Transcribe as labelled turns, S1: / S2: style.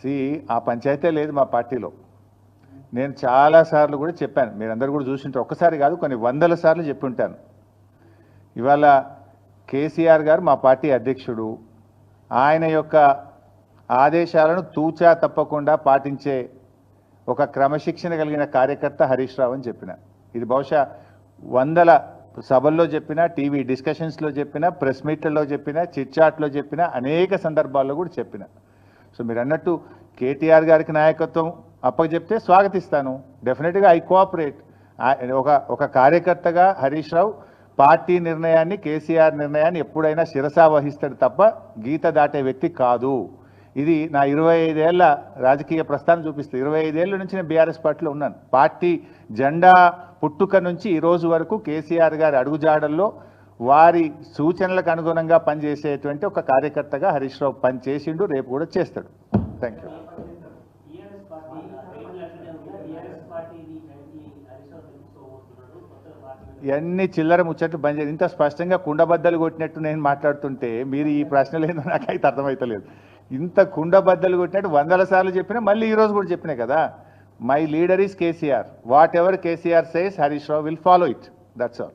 S1: C ఆ పంచాయతే లేదు మా పార్టీలో నేను చాలాసార్లు కూడా చెప్పాను మీరందరూ కూడా చూసింటే ఒక్కసారి కాదు కొన్ని వందల సార్లు చెప్పి ఉంటాను ఇవాళ కేసీఆర్ గారు మా పార్టీ అధ్యక్షుడు ఆయన యొక్క ఆదేశాలను తూచా తప్పకుండా పాటించే ఒక క్రమశిక్షణ కలిగిన కార్యకర్త హరీష్ రావు అని చెప్పిన ఇది బహుశా వందల సభల్లో చెప్పినా టీవీ డిస్కషన్స్లో చెప్పినా ప్రెస్ మీట్లలో చెప్పినా చిట్చాట్లో చెప్పినా అనేక సందర్భాల్లో కూడా చెప్పిన సో మీరు అన్నట్టు కేటీఆర్ గారికి నాయకత్వం అప్పచెప్తే స్వాగతిస్తాను డెఫినెట్గా ఐ కోఆపరేట్ ఒక ఒక కార్యకర్తగా హరీష్ రావు పార్టీ నిర్ణయాన్ని కేసీఆర్ నిర్ణయాన్ని ఎప్పుడైనా శిరసా వహిస్తాడు తప్ప గీత దాటే వ్యక్తి కాదు ఇది నా ఇరవై ఐదేళ్ల రాజకీయ ప్రస్థానం చూపిస్తుంది ఇరవై ఐదేళ్ల నుంచి నేను బీఆర్ఎస్ పార్టీలో ఉన్నాను పార్టీ జెండా పుట్టుక నుంచి ఈరోజు వరకు కేసీఆర్ గారి అడుగుజాడల్లో వారి సూచనలకు అనుగుణంగా పనిచేసేటువంటి ఒక కార్యకర్తగా హరీష్ రావు పనిచేసిండు రేపు కూడా చేస్తాడు థ్యాంక్ యూ ఇవన్నీ చిల్లర ముచ్చట్లు బంద్ చేసి ఇంత స్పష్టంగా కుండబద్దలు కొట్టినట్టు నేను మాట్లాడుతుంటే మీరు ఈ ప్రశ్నలు ఏందో నాకైతే అర్థమవుతలేదు ఇంత కుండబద్దలు కొట్టినట్టు వందల సార్లు చెప్పినా మళ్ళీ ఈరోజు కూడా చెప్పినాయి కదా My leader is KCR. Whatever KCR says, Harish Rao will follow it. That's all.